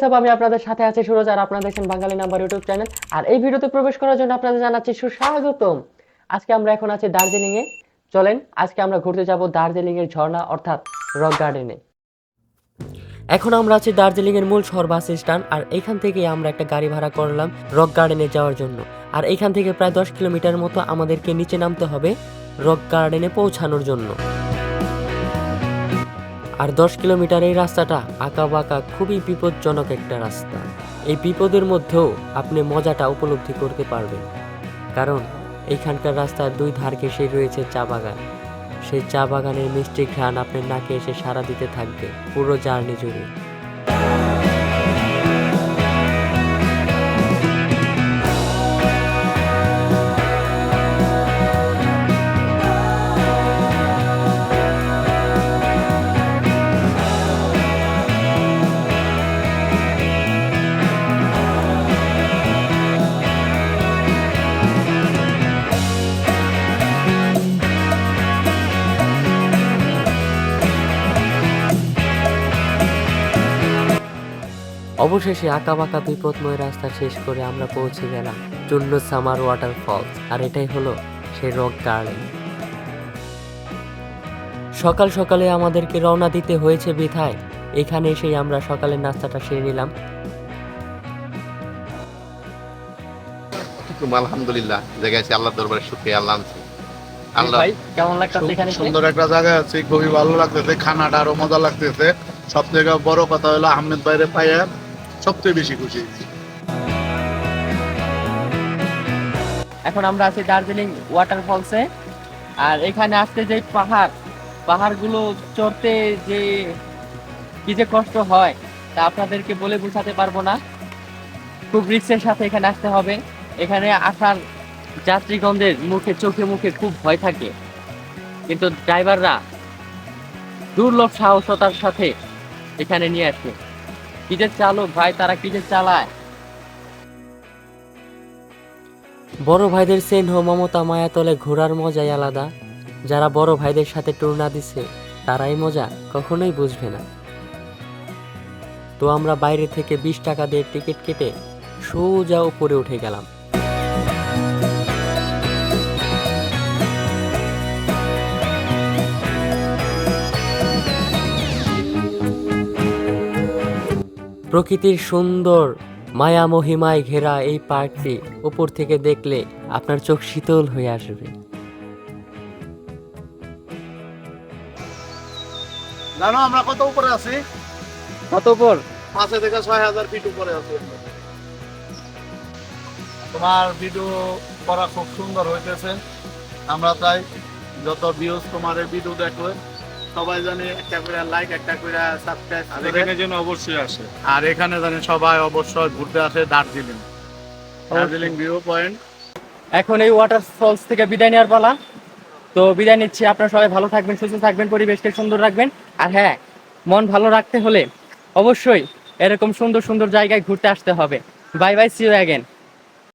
WhatsApp আমি আপনাদের সাথে আছি সুরজ আর আপনারা দেখছেন বাঙালি নাম্বার ইউটিউব চ্যানেল। আর এই ভিডিওতে প্রবেশ করার জন্য আপনাদের জানাচ্ছি সুস্বাগতম। আজকে আমরা এখন আছি দার্জিলিং এ চলেন, আজকে আমরা ঘুরতে যাব দার্জিলিং এর ঝর্ণা, অর্থাৎ রক গার্ডেনে। এখন আমরা আছি দার্জিলিং এর মূল শহর বাস স্ট্যান্ড, আর এখান থেকে আমরা একটা গাড়ি ভাড়া করলাম রক গার্ডেনে যাওয়ার জন্য। আর এখান থেকে প্রায় দশ কিলোমিটার মতো আমাদেরকে নিচে নামতে হবে রক গার্ডেনে পৌঁছানোর জন্য। আর দশ কিলোমিটার এই রাস্তাটা আঁকা বাঁকা খুবই বিপজ্জনক একটা রাস্তা। এই বিপদের মধ্যেও আপনি মজাটা উপলব্ধি করতে পারবেন। কারণ এইখানকার রাস্তার দুই ধার ঘেসে রয়েছে চা বাগান। সেই চা বাগানের মিষ্টি ঘ্রাণ আপনার নাকে এসে সারা দিতে থাকবে পুরো জার্নি জুড়ে। অবশেষে আঁকা বাঁকা বিপদময় রাস্তা শেষ করে আমরা পৌঁছে গেলাম চূর্ণ সামার ওয়াটার ফলস। আর এটাই হলো সেই রক গার্ডেন সকাল সকালে আমাদেরকে রওনা দিতে হয়েছে বিধায়। এখানে এসেই আমরা সকালের নাস্তাটা সেরে নিলাম। আলহামদুলিল্লাহ। জায়গায় আছি আল্লাহ দরবারে শুকরিয়া আল্লাহ আল্লাহ। কেমন লাগতেছে এখানে সুন্দর একটা জায়গা আছে খুবই ভালো লাগতেছে খানাটা আরও মজা লাগতেছে। সব থেকে বড় কথা হলো আহমেদ বাইরে পাইয়া সবচেয়ে বেশি খুশি। এখন আমরা আছি দার্জিলিং ওয়াটার ফলসে আর এখানে আসতে যে পাহাড়, পাহাড়গুলো চড়তে যে কি যে কষ্ট হয়, তা আপনাদেরকে বলে বোঝাতে পারব না। খুব রিক্সের সাথে এখানে আসতে হবে। এখানে আসার যাত্রীগণদের মুখে, চোখে মুখে খুব ভয় থাকে। কিন্তু ড্রাইভাররা দুর্লভ সাহসতার সাথে এখানে নিয়ে আসে। কি যে চালক ভাই, তারা কি যে চালায়? বড় ভাইদের স্নেহ, মমতা মায়াতলে ঘোরার মজাই আলাদা। যারা বড় ভাইদের সাথে ট্যুর না দিছে, তারাই মজা, কখনোই বুঝবে না। তো আমরা বাইরে থেকে বিশ টাকা দিয়ে টিকিট কেটে সোজা উপরে উঠে গেলাম। প্রকৃতির সুন্দর মায়া মহিমায় ঘেরা এই পার্কটি উপর থেকে দেখলে আপনার চোখ শীতল হয়ে আসবে। জানো আমরা কত উপরে আছি? কত উপর? পাঁচে থেকে ছয় হাজার ফিট উপরে আছি তোমার ভিডিও করা খুব সুন্দর হইতেছে। আমরা চাই যত ভিউজ তোমার এই ভিডিও দেখবে সবাই জানি একটা করে লাইক একটা করে সাবস্ক্রাইব আর এখানে যেন অবশ্যই আসে। আর এখানে জানি সবাই অবশ্যই ঘুরতে আসে দার্জিলিং। দার্জিলিং ভিউ পয়েন্ট এখন এই ওয়াটার ফলস থেকে বিদায় নেওয়ার পালা। তো বিদায় নিচ্ছি। আপনারা সবাই ভালো থাকবেন সুস্থ থাকবেন পরিবেশকে সুন্দর রাখবেন। আর হ্যাঁ মন ভালো রাখতে হলে অবশ্যই এরকম সুন্দর সুন্দর জায়গায় ঘুরতে আসতে হবে। Bye bye see you again